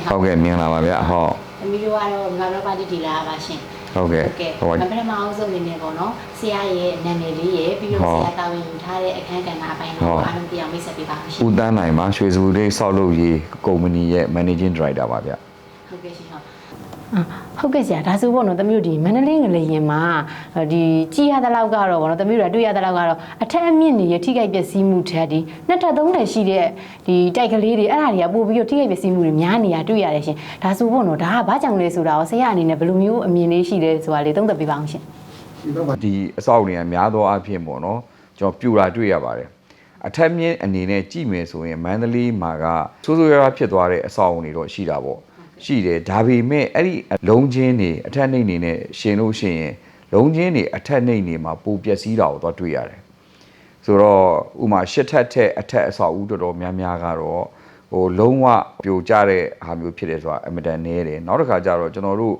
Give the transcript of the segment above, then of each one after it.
ရှင်ဟုတ်ကဲ့မင်္ဂလာပါဗျဟုတ်သမီးတို့ကတော့ငါတို့ပါတီဒီလာပါရှင်ဟုတ်ကဲ့ဟုတ်ကဲ့ဟိုပထမအောင်ဆုံးအနေနဲ့ပေါ့နော်ဆရာရဲ့နာမည်လေးရဲ့ပြီးတော့ဟုတ်ဆရာတာဝန်ယူထားတဲ့အခန်းကဏ္ဍအပိုင်းဟုကိုတ်အားလုံးသိအောင်မိတ်ဆက်ပေးပါဦးရှင်ဦးတန်းနိုင်ပါရွှေစုလေးဆောက်လုပ်ရေးကုမ္ပဏီရဲ့ managing director ပါဗျဟုတ်ကဲ့ရှင်ဟုတ် ဟုတ်ကဲ့ဆရာဒါဆိုပေါ့နော်သမီးတို့ဒီမန္တလေးငလျင်မှာဒီကြီးရတဲ့လောက်ကတော့ပေါ့နော်သမီးတို့ကတွေ့ရတဲ့လောက်ကတော့အထက်အမြင့်တွေရထိခိုက်ပျက်စီးမှုထက်ဒီနှစ်ထပ်သုံးထပ်ရှိတဲ့ဒီတိုက်ကလေးတွေအဲ့ဒါတွေကပို့ပြီးတော့ထိခိုက်ပျက်စီးမှုတွေများနေရတွေ့ရတယ်ရှင်ဒါဆိုပေါ့နော်ဒါကဘာကြောင့်လဲဆိုတာကိုဆရာအနေနဲ့ဘယ်လိုမျိုးအမြင်လေးရှိလဲဆိုတာလေးသုံးသပ်ပေးပါအောင်ရှင်ဒီအဆောက်အဦတွေကများသောအားဖြင့်ပေါ့နော်ကျွန်တော်ပြူတာတွေ့ရပါတယ်အထက်မြင့်အနေနဲ့ကြည့်မယ်ဆိုရင်မန္တလေးမှာကဆိုးဆိုးရွားရွားဖြစ်သွားတဲ့အဆောက်အဦတွေတော့ရှိတာပေါ့ ရှိတယ်ဒါပေမဲ့အဲ့ဒီလုံးချင်းတွေအထက်နှိမ့်နေနဲ့ရှင်လို့ရှိရင်လုံးချင်းတွေအထက်နှိမ့်နေမှာပိုပျက်စီးတာကိုတော့တွေ့ရတယ် ဆိုတော့ဥမာရှစ်ထပ်ထက်အထက်အဆောက်အဦတော်တော်များများကတော့ဟိုလုံးဝပြိုကျတဲ့ဟာမျိုးဖြစ်တယ်ဆိုတာအင်မတန်နည်းတယ်နောက်တစ်ခါကျတော့ကျွန်တော်တို့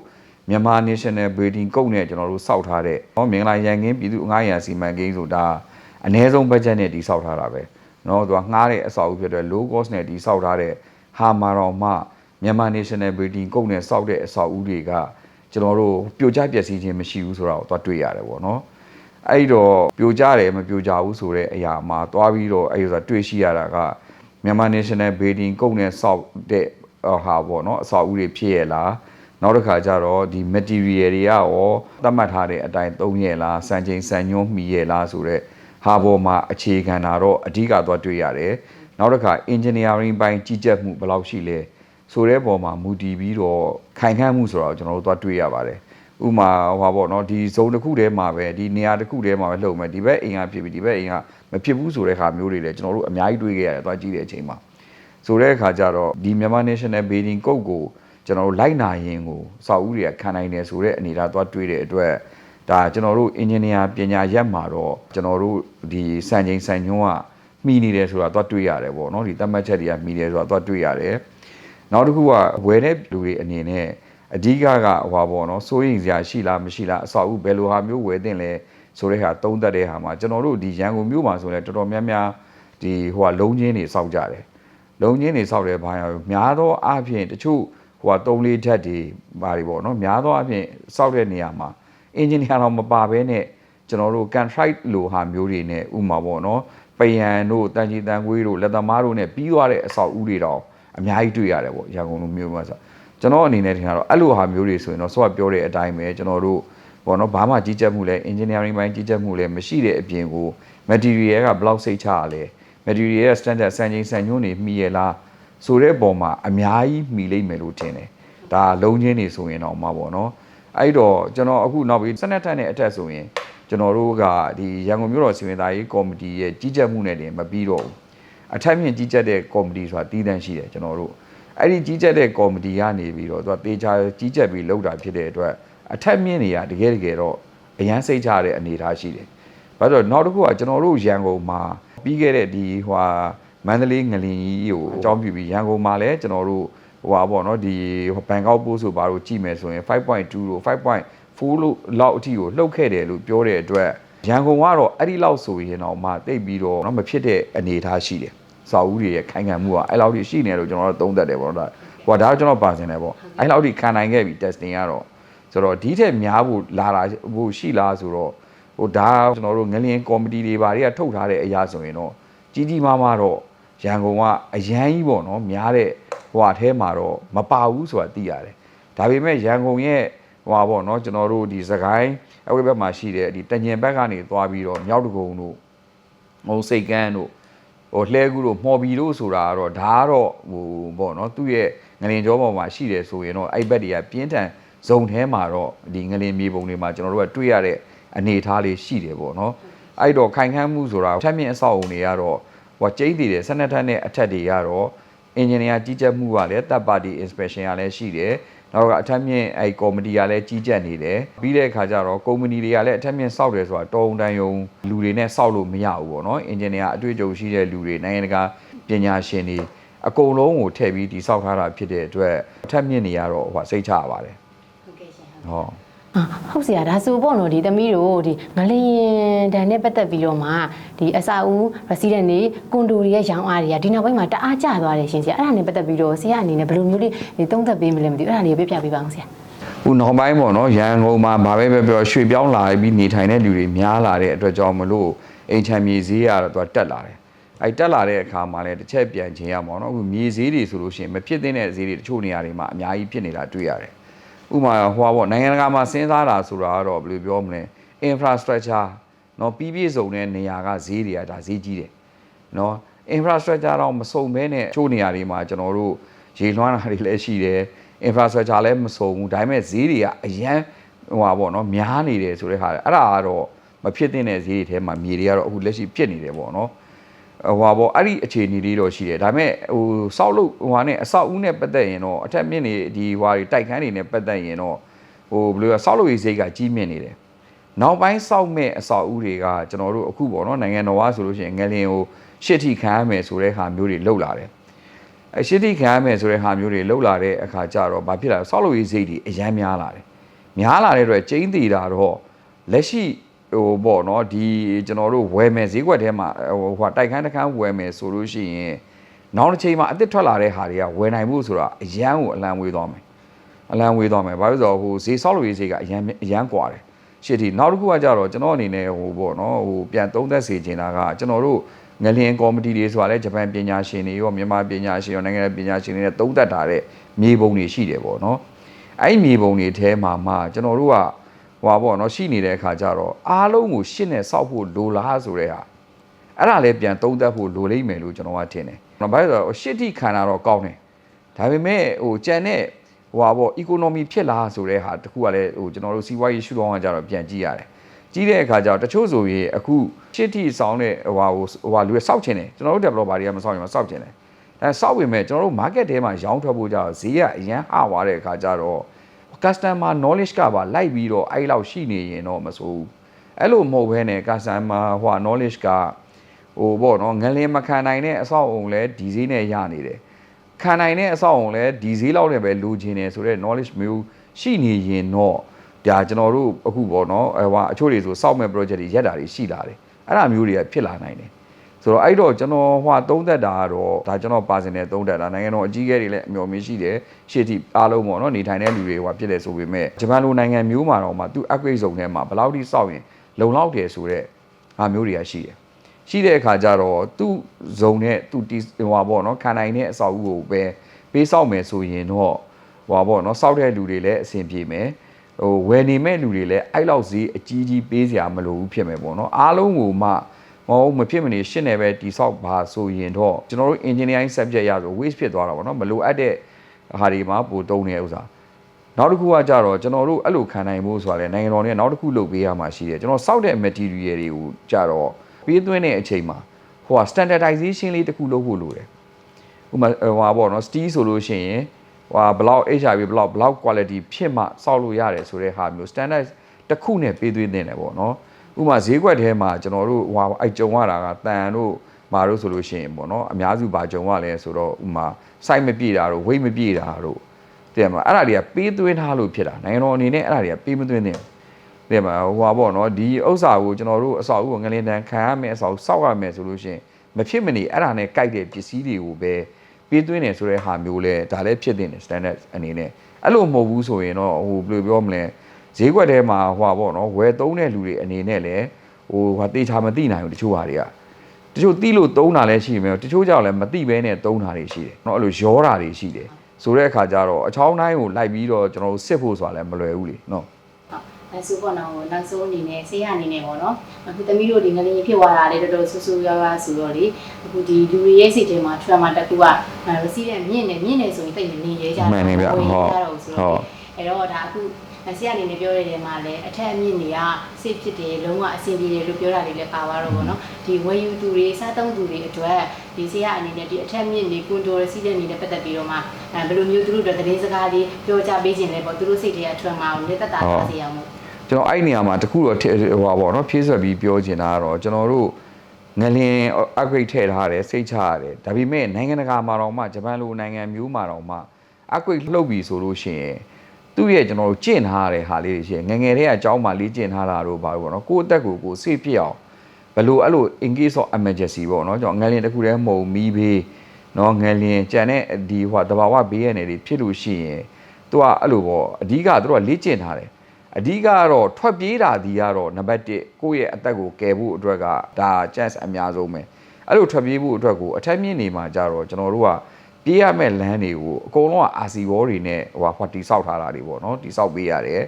မြန်မာ National Building Code နဲ့ကျွန်တော်တို့စောက်ထားတဲ့ဟောမင်္ဂလာရန်ကင်းပြည်သူ့ငှားရန်စီမံကိန်းဆိုတာအ ਨੇ ဆုံး budget နဲ့ဒီစောက်ထားတာပဲเนาะသူကငှားတဲ့အဆောက်အဦဖြစ်တဲ့ low cost နဲ့ဒီစောက်ထားတဲ့ဟာမာတော်မှ မြန်မာ National Building Code နဲ့စောက်တဲ့အဆောက်အဦတွေကကျွန်တော်တို့ပြိုကျပျက်စီးခြင်းမရှိဘူးဆိုတာကိုသွားတွေ့ရတယ်ပေါ့နော်အဲ့တော့ပြိုကြတယ်မပြိုကြဘူးဆိုတဲ့အရာမှာသွားပြီးတော့အဲ့ဒါတွေ့ရှိရတာကမြန်မာ National Building ကုတ်နဲ့စောက်တဲ့ဟာပေါ့နော်အဆောက်အဦတွေဖြစ်ရလားနောက်တစ်ခါကျတော့ဒီ material တွေကရောသတ်မှတ်ထားတဲ့အတိုင်းသုံးရလားစံချိန်စံညွှန်းမီရလားဆိုတော့ဟာပေါ်မှာအခြေခံတာတော့အဓိကသွားတွေ့ရတယ်နောက်တစ်ခါ engineering ဘိုင်းကြီးကြပ်မှုဘယ်လောက်ရှိလဲ ဆိုတဲ့ပုံမှာမူတည်ပြီးတော့ခိုင်ခန့်မှုဆိုတော့ကျွန်တော်တို့သွားတွေ့ရပါတယ်ဥမာဟောပါတော့ဒီဇုံတစ်ခုတည်းမှာပဲဒီနေရာတစ်ခုတည်းမှာပဲလှုပ်မယ်ဒီဘက်အိမ်ကဖြစ်ပြီးဒီဘက်အိမ်ကမဖြစ်ဘူးဆိုတဲ့ခါမျိုးတွေလည်းကျွန်တော်တို့အများကြီးတွေ့ခဲ့ရတယ်သွားကြည့်တဲ့အချိန်မှာဆိုတဲ့အခါကျတော့ဒီမြန်မာ National Building Code ကိုကျွန်တော်တို့လိုက်နာရင်ကိုစောက်ဦးတွေကခံနိုင်တယ်ဆိုတဲ့အနေအထားသွားတွေ့တဲ့အတွက်ဒါကျွန်တော်တို့ engineer ပညာရက်မှာတော့ကျွန်တော်တို့ဒီစံချိန်စံညွှန်းကမှီနေတယ်ဆိုတာသွားတွေ့ရတယ်ပေါ့နော်ဒီသတ်မှတ်ချက်တွေကမှီတယ်ဆိုတာသွားတွေ့ရတယ် နောက်တစ်ခုကဝယ်တဲ့လူတွေအနေနဲ့အဓိကကဟွာပေါ့နော်စိုးရိမ်စရာရှိလားမရှိလားအဆောက်အဦဘယ်လိုဟာမျိုးဝယ်တင်လဲဆိုတဲ့ဟာသုံးသပ်တဲ့ဟာမှာကျွန်တော်တို့ဒီရန်ကုန်မြို့မှာဆိုရင်တော်တော်များများဒီဟိုဟာလုံးချင်းတွေစောက်ကြတယ်လုံးချင်းတွေစောက်တယ်ဘာရများသောအားဖြင့်တချို့ဟိုဟာသုံးလေးဓာတ်တွေဘာတွေပေါ့နော်များသောအားဖြင့်စောက်တဲ့နေရာမှာအင်ဂျင်နီယာတော့မပါဘဲနဲ့ကျွန်တော်တို့ contract လိုဟာမျိုးတွေနဲ့ဥမာပေါ့နော်ပယံတို့တန်ကြီးတန်ခွေးတို့လက်သမားတို့နဲ့ပြီးသွားတဲ့အဆောက်အဦတွေတော့ အများကြီးတွေ့ရတယ်ပေါ့ရန်ကုန်လိုမျိုးမှာဆိုကျွန်တော်အနေနဲ့ထင်တာတော့အဲ့လိုဟာမျိုးတွေဆိုရင်တော့ဆော့ပြောတဲ့အတိုင်းပဲကျွန်တော်တို့ဘောနော်ဘာမှကြီးကြပ်မှုလဲ engineering ဘိုင်းကြီးကြပ်မှုလဲမရှိတဲ့အပြင်ကို material ကဘယ်လောက်စိတ်ချရလဲ material ရဲ့ standard စံချိန်စံညွှန်းတွေမှီရလားဆိုတဲ့ပုံမှာအများကြီးမှီလိမ့်မယ်လို့ထင်တယ်ဒါလုံးချင်းနေဆိုရင်တော့မှာပေါ့နော်အဲ့တော့ကျွန်တော်အခုနောက်ပြီးစနက်ထက်နဲ့အထက်ဆိုရင်ကျွန်တော်တို့ကဒီရန်ကုန်မြို့တော်စီမံသားရေးကော်မတီရဲ့ကြီးကြပ်မှုနဲ့တင်မပြီးတော့ဘူး အထက်မြင့်ကြီးကြက်တဲ့ကော်မတီဆိုတာတည်တန်းရှိတယ်ကျွန်တော်တို့အဲ့ဒီကြီးကြက်တဲ့ကော်မတီကနေပြီးတော့သူကတေချာကြီးကြက်ပြီးလောက်တာဖြစ်တဲ့အတွက်အထက်မြင့်တွေကတကယ်တကယ်တော့အရန်စိတ်ချတဲ့အနေအထားရှိတယ်ဘာလို့နောက်တစ်ခုကကျွန်တော်တို့ရန်ကုန်မှာပြီးခဲ့တဲ့ဒီဟိုမန္တလေးငလင်ကြီးကိုအကြောင်းပြုပြီးရန်ကုန်မှာလည်းကျွန်တော်တို့ဟိုပါပေါ့နော်ဒီဘန်ကောက်ပို့ဆိုဘာလို့ကြည့်မယ်ဆိုရင်5.2လို့5.4လို့လောက်အထိကိုလှုပ်ခဲ့တယ်လို့ပြောတဲ့အတွက်ရန်ကုန်ကတော့အဲ့ဒီလောက်ဆိုရင်တော့မှတိတ်ပြီးတော့မဖြစ်တဲ့အနေအထားရှိတယ် စာအုပ်တွေရဲ့ခိုင်ခံမှုကအဲ့လောက်ထိရှိနေတယ်လို့ကျွန်တော်တို့သုံးသပ်တယ်ပေါ့နော်ဒါဟိုဒါတော့ကျွန်တော်ပါစင်တယ်ပေါ့အဲ့လောက်ထိခံနိုင်ခဲ့ပြီ testing ကတော့ဆိုတော့ဒီထက်များဖို့လာတာဖို့ရှိလားဆိုတော့ဟိုဒါကျွန်တော်တို့ငလျင်ကော်မတီတွေဘာတွေကထုတ်ထားတဲ့အရာဆိုရင်တော့ကြီးကြီးမားမားတော့ရန်ကုန်ကအရန်ကြီးပေါ့နော်များတဲ့ဟိုဟာထဲမှာတော့မပါဘူးဆိုတာသိရတယ်ဒါပေမဲ့ရန်ကုန်ရဲ့ဟိုဟာပေါ့နော်ကျွန်တော်တို့ဒီစကိုင်းအဝိဘက်မှာရှိတဲ့ဒီတညင်ဘက်ကနေသွားပြီးတော့မြောက်တကုံတို့ဟိုစိတ်ကန်းတို့ ဟိုလှဲကူတို့မော်ဘီတို့ဆိုတာကတော့ဒါကတော့ဟိုပေါ့နော်သူ့ရဲ့ငလင်ကြောပေါ်မှာရှိတယ်ဆိုရင်တော့အဲ့ဘက်တွေကပြင်းထန်ဇုံထဲမှာတော့ဒီငလင်မြေပုံတွေမှာကျွန်တော်တို့ကတွေ့ရတဲ့အနေအထားလေးရှိတယ်ပေါ့နော်အဲ့တော့ခိုင်ခန့်မှုဆိုတာထက်မြင့်အဆောက်အုံတွေကတော့ဟိုကျိန်းတည်တယ်12ထပ်နဲ့အထက်တွေကတော့အင်ဂျင်နီယာကြီးကြပ်မှုကလည်းတပ်ပါတီ inspection ကလည်းရှိတယ် နောက်ကအထက်မြင့်အဲ့ကော်မတီကလည်းကြီးကြပ်နေတယ်ပြီးတဲ့အခါကျတော့ကုမ္ပဏီတွေကလည်းအထက်မြင့်စောက်တယ်ဆိုတာတောုံတန်ယုံလူတွေနဲ့စောက်လို့မရဘူးပေါ့နော်အင်ဂျင်နီယာအတွေ့အကြုံရှိတဲ့လူတွေနိုင်ငံတကာပညာရှင်တွေအကုန်လုံးကိုထည့်ပြီးတိစောက်ထားတာဖြစ်တဲ့အတွက်အထက်မြင့်တွေကတော့ဟိုစိတ်ချရပါတယ်ဟုတ်ကဲ့ရှင်ဟုတ် ဟောဟအာဟုတ်စီရဒါဆိုပေါ့နော်ဒီသမီးတို့ဒီငလျင်တန်နဲ့ပတ်သက်ပြီးတော့မှဒီအစာဦး resident တွေကွန်ဒိုတွေရဲ့ရောင်းအားတွေကဒီနောက်ပိုင်းမှာတအားကျသွားတယ်ရှင်ဆရာအဲ့ဒါနဲ့ပတ်သက်ပြီးတော့ဆရာအနေနဲ့ဘယ်လိုမျိုးလေးဒီသုံးသပ်ပေးမလဲမသိဘူးအဲ့ဒါလေးကိုပြပြပေးပါအောင်ဆရာခုနောက်ပိုင်းပေါ့နော်ရန်ကုန်မှာဘာပဲပြောပြောရွှေ့ပြောင်းလာပြီးနေထိုင်တဲ့လူတွေများလာတဲ့အတွက်ကြောင့်မလို့အိမ်ချမ်းမြေဈေးကတော့သူကတက်လာတယ်အဲတက်လာတဲ့အခါမှာလည်းတစ်ချက်ပြန်ချင်းရမှာပေါ့နော်အခုမြေဈေးတွေဆိုလို့ရှိရင်မဖြစ်သင့်တဲ့ဈေးတွေတချို့နေရာတွေမှာအများကြီးဖြစ်နေတာတွေ့ရတယ် ဥပမာဟိုပါပေါ့နိုင်ငံတကာမှာစဉ်းစားတာဆိုတာကတော့ဘယ်လိုပြောမလဲ infrastructure เนาะပြီးပြည့်စုံတဲ့နေရာကဈေးတွေကဒါဈေးကြီးတယ်เนาะ infrastructure တော့မစုံဘဲနဲ့ချို့နေရာတွေမှာကျွန်တော်တို့ရေလွှမ်းတာတွေလည်းရှိတယ် infrastructure လည်းမစုံဘူးဒါပေမဲ့ဈေးတွေကအရန်ဟိုပါပေါ့เนาะများနေတယ်ဆိုတဲ့ဟာအဲ့ဒါကတော့မဖြစ်သင့်တဲ့ဈေးတွေထဲမှာမြေတွေကတော့အခုလက်ရှိဖြစ်နေတယ်ပေါ့เนาะ ဟိုပါပေါ့အဲ့ဒီအခြေအနေလေးတော့ရှိတယ်ဒါပေမဲ့ဟိုစောက်လို့ဟိုဟာနဲ့အဆောက်အဦနဲ့ပတ်သက်ရင်တော့အထက်မြင့်နေဒီဟွာတွေတိုက်ခန်းတွေနဲ့ပတ်သက်ရင်တော့ဟိုဘယ်လိုလဲစောက်လို့ရေးစိတ်ကကြီးမြင့်နေတယ်နောက်ပိုင်းစောက်မဲ့အဆောက်အဦတွေကကျွန်တော်တို့အခုပေါ့နော်နိုင်ငံတော်ကဆိုလို့ရှိရင်ငလင်ကိုရှစ်ထိခံရမယ်ဆိုတဲ့ဟာမျိုးတွေလှုပ်လာတယ်အဲရှစ်ထိခံရမယ်ဆိုတဲ့ဟာမျိုးတွေလှုပ်လာတဲ့အခါကျတော့ဘာဖြစ်လာလဲစောက်လို့ရေးစိတ်တွေအရန်များလာတယ်များလာတဲ့အတွက်ကျင်းသေးတာတော့လက်ရှိ ဟိုပေါ့နော်ဒီကျွန်တော်တို့ဝယ်မယ်ဈေးကွက်ထဲမှာဟိုဟိုတိုက်ခန်းတစ်ခန်းဝယ်မယ်ဆိုလို့ရှိရင်နောက်တစ်ချိန်မှာအစ်စ်ထွက်လာတဲ့ဟာတွေကဝယ်နိုင်မှုဆိုတာအရန်ကိုအလံဝေးသွားမယ်အလံဝေးသွားမယ်ဘာလို့လဲဆိုတော့ဟိုဈေးဆောက်လို့ရေးဈေးကအရန်အရန်กว่าတယ်ရှစ်တီနောက်တစ်ခုကကြတော့ကျွန်တော်အနေနဲ့ဟိုပေါ့နော်ဟိုပြန်သုံးသက်စေချင်တာကကျွန်တော်တို့ငလျင်ကော်မတီတွေဆိုတာလဲဂျပန်ပညာရှင်တွေရောမြန်မာပညာရှင်ရောနိုင်ငံပညာရှင်တွေနဲ့သုံးသက်ထားတဲ့မြေပုံတွေရှိတယ်ပေါ့နော်အဲ့ဒီမြေပုံတွေထဲမှာမှကျွန်တော်တို့က ဟွာပေါ့နော်ရှိနေတဲ့အခါကျတော့အားလုံးကိုရှင်းနဲ့စောက်ဖို့လိုလားဆိုတဲ့ဟာအဲ့ဒါလည်းပြန်သုံးသပ်ဖို့လိုလိမ့်မယ်လို့ကျွန်တော်ကထင်တယ်။ဘာလို့လဲဆိုတော့ရှစ်တိခန္ဓာတော့ကောင်းတယ်။ဒါပေမဲ့ဟိုကြံတဲ့ဟွာပေါ့ economy ဖြစ်လားဆိုတဲ့ဟာတခုကလည်းဟိုကျွန်တော်တို့စီးပွားရေးရှုထောင့်ကကြတော့ပြန်ကြည့်ရတယ်။ကြည့်တဲ့အခါကျတော့တချို့ဆိုရင်အခုရှစ်တိဆောင်တဲ့ဟွာဟိုဟွာလူတွေစောက်ချင်တယ်ကျွန်တော်တို့ developer တွေကမစောက်ရင်မစောက်ချင်တယ်။အဲစောက်ဝင်မဲ့ကျွန်တော်တို့ market ထဲမှာရောင်းထွက်ဖို့ကြတော့ဈေးကအရန်ဟသွားတဲ့အခါကျတော့ customer knowledge ကပါလိုက်ပြီးတော့အဲ့လောက်ရှိနေရင်တော့မဆိုဘူးအဲ့လိုမဟုတ်ဘဲနဲ့ customer ဟို knowledge ကဟိုပေါ့နော်ငလင်မခံနိုင်တဲ့အဆောက်အုံလဲဒီဈေးနဲ့ရနေတယ်ခံနိုင်တဲ့အဆောက်အုံလဲဒီဈေးလောက်နဲ့ပဲလိုချင်တယ်ဆိုတော့ knowledge မျိုးရှိနေရင်တော့ဒါကျွန်တော်တို့အခုပေါ့နော်အဲဟိုအချို့တွေဆိုစောက်မဲ့ project တွေရက်တာတွေရှိလာတယ်အဲ့ဒါမျိုးတွေကဖြစ်လာနိုင်တယ် ဆိုတော့အဲ့တော့ကျွန်တော်ဟိုသုံးသက်တာကတော့ဒါကျွန်တော်ပါစင်နဲ့သုံးသက်တာနိုင်ငံတော်အကြီးအကဲတွေလည်းအမျိုးမျိုးရှိတယ်ရှေ့ထိအားလုံးပေါ့နော်နေထိုင်တဲ့လူတွေဟိုဖြစ်တယ်ဆိုပေမဲ့ဂျပန်လိုနိုင်ငံမျိုးမှာတော့မှသူ upgrade ဇုံထဲမှာဘယ်လောက်ထိစောက်ရင်လုံလောက်တယ်ဆိုတော့ဟာမျိုးတွေကရှိတယ်ရှိတဲ့အခါကျတော့သူ့ဇုံနဲ့သူတီဟိုပါပေါ့နော်ခံနိုင်တဲ့အဆောက်အဦကိုပဲပေးဆောက်မယ်ဆိုရင်တော့ဟိုပါပေါ့နော်စောက်တဲ့လူတွေလည်းအဆင်ပြေမယ်ဟိုဝယ်နေမဲ့လူတွေလည်းအဲ့လောက်ဈေးအကြီးကြီးပေးစရာမလိုဘူးဖြစ်မယ်ပေါ့နော်အားလုံးကိုမှ မဟုတ်မဖြစ်မနေရှင်းနေပဲတိဆောက်ပါဆိုရင်တော့ကျွန်တော်တို့ engineering subject ရဆို waste ဖြစ်သွားတာပေါ့နော်မလိုအပ်တဲ့ဟာတွေမှာပိုတုံးနေဥစ္စာနောက်တစ်ခုကကြတော့ကျွန်တော်တို့အဲ့လိုခံနိုင်ဖို့ဆိုတာလေနိုင်ငံတော်နဲ့နောက်တစ်ခုလုပ်ပေးရမှာရှိတယ်ကျွန်တော်စောက်တဲ့ material တွေကိုကြတော့ပေးသွင်းတဲ့အချိန်မှာဟိုက standardization လေးတစ်ခုလုပ်ဖို့လိုတယ်ဥပမာဟိုပါပေါ့နော် steel ဆိုလို့ရှိရင်ဟိုဘလောက် HRB ဘလောက်ဘလောက် quality ဖြစ်မှစောက်လို့ရတယ်ဆိုတဲ့ဟာမျိုး standard တစ်ခုနဲ့ပေးသွင်းတင်တယ်ပေါ့နော် ဥပမာဈေးကွက်ထဲမှာကျွန်တော်တို့ဟိုအိုက်ကြုံရတာကတန်တို့မာတို့ဆိုလို့ရှိရင်ပေါ့နော်အများစုပါကြုံရလဲဆိုတော့ဥပမာ site မပြည့်တာတို့ weight မပြည့်တာတို့တဲ့မှာအဲ့ဒါတွေကပေးသွင်းထားလို့ဖြစ်တာနိုင်ငံတော်အနေနဲ့အဲ့ဒါတွေကပေးမသွင်းသင့်ဘူးတဲ့မှာဟိုပါပေါ့နော်ဒီဥစ္စာကိုကျွန်တော်တို့အဆောက်အဦကိုငလင်တန်ခံရမယ်အဆောက်စောက်ရမယ်ဆိုလို့ရှိရင်မဖြစ်မနေအဲ့ဒါနဲ့ကြိုက်တဲ့ပစ္စည်းတွေကိုပဲပေးသွင်းတယ်ဆိုတဲ့ဟာမျိုးလဲဒါလည်းဖြစ်တဲ့ standard အနေနဲ့အဲ့လိုမဟုတ်ဘူးဆိုရင်တော့ဟိုဘယ်လိုပြောမလဲ ဈေးကွက်ထဲမှာဟိုပါပေါ့နော်ဝယ်သုံးတဲ့လူတွေအနေနဲ့လည်းဟိုဟာတေချာမသိနိုင်ဘူးတချို့ဟာတွေကတချို့သိလို့သုံးတာလည်းရှိမယ်တချို့ကြောင့်လည်းမသိဘဲနဲ့သုံးတာတွေရှိတယ်เนาะအဲ့လိုရောတာတွေရှိတယ်ဆိုတဲ့အခါကျတော့အချောင်းတိုင်းကိုလိုက်ပြီးတော့ကျွန်တော်တို့စစ်ဖို့ဆိုတာလည်းမလွယ်ဘူးလေเนาะ အဲဆိုပေါ့နော်နောက်ဆုံးအနေနဲ့ဆေးရအနေနဲ့ပေါ့နော်အခုသမီးတို့ဒီငလျင်ဖြစ်သွားတာလေတော်တော်ဆူဆူရွားရွားဆိုတော့လေအခုဒီလူတွေရဲ့စိတ်ထဲမှာ trauma တစ်ခုကရစီးတဲ့မြင့်နေမြင့်နေဆိုရင်တိတ်မနေရဲကြ မှန်တယ်ဗျဟုတ် ဟုတ် ဟုတ် အဲ့တော့ဒါအခု ဆေးရအနေနဲ့ပြောရတဲ့မှာလည်းအထက်အမြင့်တွေကစိတ်ဖြစ်တယ်လုံးဝအဆင်ပြေတယ်လို့ပြောတာလေးလည်းပါသွားတော့ဗောနော်ဒီဝယ်ယူသူတွေစားသုံးသူတွေအတွက်ဒီဆေးရအနေနဲ့ဒီအထက်မြင့်တွေကွန်တိုရစီးတဲ့အနေနဲ့ပတ်သက်ပြီးတော့မှအဲဘယ်လိုမျိုးသူတို့တို့သတင်းစကားလေးပြောကြပေးခြင်းလဲပေါ့သူတို့စိတ်ထဲက trauma ကိုလက်သက်တာထားစေရအောင်မို့ကျွန်တော်အဲ့ဒီနေရာမှာတခုတော့ထည့်ဟိုပါပေါ့နော်ဖြည့်ဆွက်ပြီးပြောချင်တာကတော့ကျွန်တော်တို့ငလင် upgrade ထည့်ထားတယ်စိတ်ချရတယ်ဒါပေမဲ့နိုင်ငံတကာမှာတော့မှဂျပန်လိုနိုင်ငံမျိုးမှာတော့မှ upgrade လှုပ်ပြီဆိုလို့ရှိရင် သူသူ့ရဲ့ကျွန်တော်တို့ကျင့်ထားတဲ့ဟာလေးတွေရှိရင်ငယ်ငယ်တည်းကအကြောင်းမှလေးကျင့်ထားတာတို့ဘာလို့ပေါ့နော်ကိုယ့်အသက်ကိုကိုယ်စိတ်ဖြစ်အောင်ဘယ်လိုအဲ့လို in case of emergency ပေါ့နော်ကျွန်တော်ငယ်လင်တစ်ခုတည်းမဟုတ်ဘူးမီးဘေးနော်ငယ်လင်ကြံတဲ့ဒီဟိုတဘာဝဘေးရနေတွေဖြစ်လို့ရှိရင်သူကအဲ့လိုပေါ့အဓိကသူတို့ကလေ့ကျင့်ထားတယ်အဓိကကတော့ထွက်ပြေးတာဒီကတော့နံပါတ်1ကိုယ့်ရဲ့အသက်ကိုကယ်ဖို့အတွက်ကဒါ chance အများဆုံးပဲအဲ့လိုထွက်ပြေးဖို့အတွက်ကိုအထက်မြင့်နေမှာကြတော့ကျွန်တော်တို့က ပြေးရမယ့်လမ်းတွေကိုအကုန်လုံးက RC wall တွေနဲ့ဟိုဟိုတိဆောက်ထားတာတွေပေါ့နော်တိဆောက်ပေးရတယ်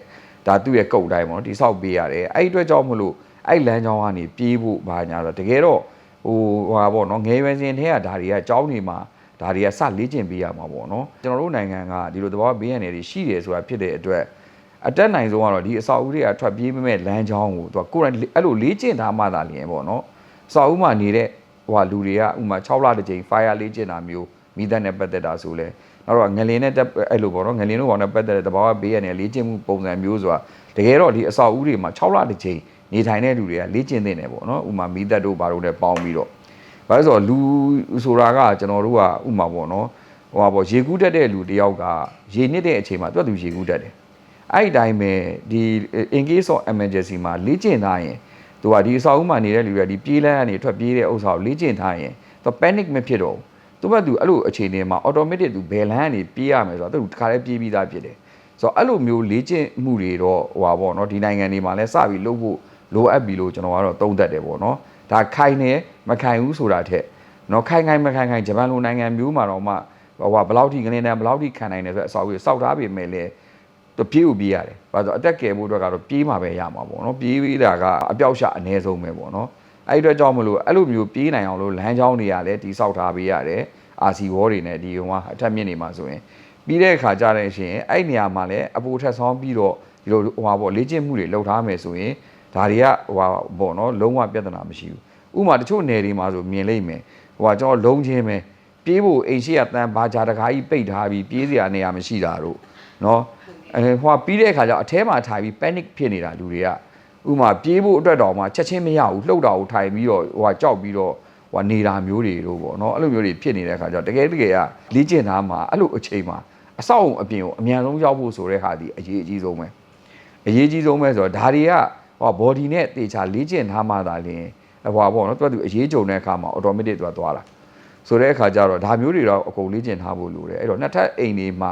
ဒါသူ့ရဲ့ကုတ်တိုင်းပေါ့နော်တိဆောက်ပေးရတယ်အဲ့ဒီအတွက်ကြောင့်မလို့အဲ့လမ်းကြောင်းကနေပြေးဖို့ဘာညာတော့တကယ်တော့ဟိုဟာပေါ့နော်ငယ်ရွယ်စဉ်တည်းကဒါတွေကကြောင်းနေမှာဒါတွေကစလေ့ကျင့်ပေးရမှာပေါ့နော်ကျွန်တော်တို့နိုင်ငံကဒီလိုသဘောဘေးရန်တွေရှိတယ်ဆိုတာဖြစ်တဲ့အတွက်အတက်နိုင်ဆုံးကတော့ဒီအစာအုပ်တွေကထွက်ပြေးမဲ့လမ်းကြောင်းကိုသူကကိုယ်တိုင်အဲ့လိုလေ့ကျင့်ထားမှသာလျင်ပေါ့နော်အစာအုပ်မှာနေတဲ့ဟိုဟာလူတွေကဥမာ6လတစ်ကြိမ် fire လေ့ကျင့်တာမျိုး မိသားနဲ့ပတ်သက်တာဆိုလဲနောက်တော့ငလင်းနဲ့တက်အဲ့လိုပေါ့နော်ငလင်းတို့ကောင်နဲ့ပတ်သက်တဲ့တဘာဝဘေးရနေလေ့ကျင့်မှုပုံစံမျိုးဆိုတာတကယ်တော့ဒီအစာအုပ်တွေမှာ6လတစ်ကြိမ်နေထိုင်တဲ့လူတွေကလေ့ကျင့်သင့်တယ်ပေါ့နော်ဥမာမိသက်တို့ဘာတို့နဲ့ပေါင်းပြီးတော့ဘာလို့ဆိုတော့လူဆိုတာကကျွန်တော်တို့ကဥမာပေါ့နော်ဟိုပါပေါ့ရေကူးတက်တဲ့လူတယောက်ကရေနစ်တဲ့အချိန်မှာသူကသူရေကူးတက်တယ်အဲ့ဒီတိုင်းပဲဒီ in case of emergency မှာလေ့ကျင့်ထားရင်သူကဒီအဆောက်အဦမှာနေတဲ့လူတွေဒီပြေးလန်းကနေထွက်ပြေးတဲ့ဥစ္စာကိုလေ့ကျင့်ထားရင်သူ panic မဖြစ်တော့ဘူး သူကသူအဲ့လိုအခြေအနေမှာ automatic သူဘယ်လန်းကနေပြေးရမယ်ဆိုတော့သူတခါတည်းပြေးပြီးသားဖြစ်တယ်ဆိုတော့အဲ့လိုမျိုးလေ့ကျင့်မှုတွေတော့ဟိုပါပေါ့နော်ဒီနိုင်ငံတွေမှာလည်းစပြီးလုပ်ဖို့လိုအပ်ပြီလို့ကျွန်တော်ကတော့သုံးသပ်တယ်ပေါ့နော်ဒါခိုင်နေမခိုင်ဘူးဆိုတာထက်နော်ခိုင်ခိုင်မခိုင်ခိုင်ဂျပန်လိုနိုင်ငံမျိုးမှာတော့မှဟိုဘယ်လောက်ထိကနေနဲ့ဘယ်လောက်ထိခံနိုင်တယ်ဆိုတော့အဆောက်အဦစောက်ထားပြီမဲ့လေသူပြေးဦးပြေးရတယ်။ဘာလို့အသက်ကယ်ဖို့အတွက်ကတော့ပြေးမှာပဲရမှာပေါ့နော်။ပြေးပြီးတာကအပြောက်ရှအ ਨੇ ဆုံးပဲပေါ့နော်။ အဲ့ဒီအတွက်ကြောင့်မလို့အဲ့လိုမျိုးပြေးနိုင်အောင်လို့လမ်းကြောင်းတွေကလည်းတိဆောက်ထားပေးရတယ်။ RC wall တွေနဲ့ဒီဟိုမှာအထက်မြင့်နေမှာဆိုရင်ပြီးတဲ့အခါကျတဲ့အရှင်အဲ့နေရာမှာလည်းအပူထက်ဆောင်ပြီးတော့ဒီလိုဟိုဟာပေါ့လေ့ကျင့်မှုတွေလုပ်ထားမယ်ဆိုရင်ဒါတွေကဟိုဟာပေါ့နော်လုံးဝပြဿနာမရှိဘူး။ဥပမာတချို့နယ်တွေမှာဆိုမြင်လိမ့်မယ်။ဟိုဟာကျွန်တော်လုံးချင်းပဲပြေးဖို့အိမ်ရှိရတန်းဘာဂျာတကားကြီးပိတ်ထားပြီးပြေးစရာနေရာမရှိတာတို့နော်အဲဟိုကပြီးတဲ့အခါကျတော့အထဲမှာထိုင်ပြီး panic ဖြစ်နေတာလူတွေက ဥမာပြေးဖို့အတွက်တောင်မှချက်ချင်းမရဘူးလှုပ်တာကိုထိုင်ပြီးတော့ဟိုကကြောက်ပြီးတော့ဟိုနေတာမျိုးတွေတို့ပေါ့နော်အဲ့လိုမျိုးတွေဖြစ်နေတဲ့အခါကျတော့တကယ်တကယ်ကလေ့ကျင့်သားမှာအဲ့လိုအချိန်မှာအဆောက်အုံအပြင်ကိုအမြန်ဆုံးရောက်ဖို့ဆိုတဲ့ဟာဒီအရေးအကြီးဆုံးပဲအရေးကြီးဆုံးပဲဆိုတော့ဒါတွေကဟို body နဲ့တေချာလေ့ကျင့်ထားမှသာလျှင်ဟိုပေါ့နော်သူကသူအရေးကြုံတဲ့အခါမှာ automatic သူကသွားတာဆိုတဲ့အခါကျတော့ဒါမျိုးတွေတော့အကုန်လေ့ကျင့်ထားဖို့လိုတယ်အဲ့တော့နှစ်ထပ်အိမ်တွေမှာ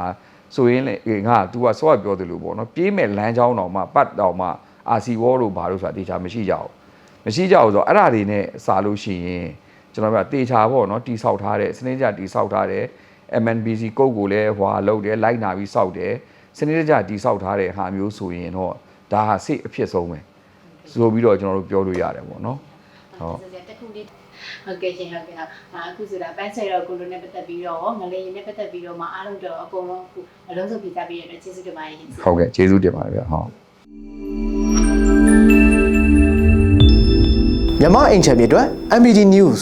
ဆိုရင်လေငါ तू ကစောကပြောသလိုပေါ့နော်ပြေးမဲ့လမ်းကြောင်းတော်မှာပတ်တော်မှာ RC wall တို့ဘာလို့ဆိုတာတေချာမရှိကြဘူးမရှိကြဘူးဆိုတော့အဲ့ဒါတွေနဲ့စာလို့ရှိရင်ကျွန်တော်ကတေချာပေါ့နော်တိဆောက်ထားတဲ့စနစ်ကြတိဆောက်ထားတဲ့ MNBC ကုတ်ကိုလည်းဟွာလုတ်တယ်လိုက်နာပြီးစောက်တယ်စနစ်တကျတိဆောက်ထားတဲ့ဟာမျိုးဆိုရင်တော့ဒါဟာစိတ်အဖြစ်ဆုံးပဲဆိုပြီးတော့ကျွန်တော်တို့ပြောလို့ရတယ်ပေါ့နော်ဟုတ်ကဲ့တခုလေးဟုတ်ကဲ့ရှင်ဟုတ်ကဲ့ဟုတ်အခုဆိုတာပန်းဆိုင်တော့ကိုလိုနဲ့ပတ်သက်ပြီးတော့ငလေးရင်နဲ့ပတ်သက်ပြီးတော့မှအားလုံးတော့အကုန်လုံးအခုအလုံးစုံပြသပေးရတဲ့ကျေးဇူးတင်ပါတယ်ရှင်ဟုတ်ကဲ့ကျေးဇူးတင်ပါတယ်ဗျဟုတ် မြမအင်ချန်မြေအတွက် MPD News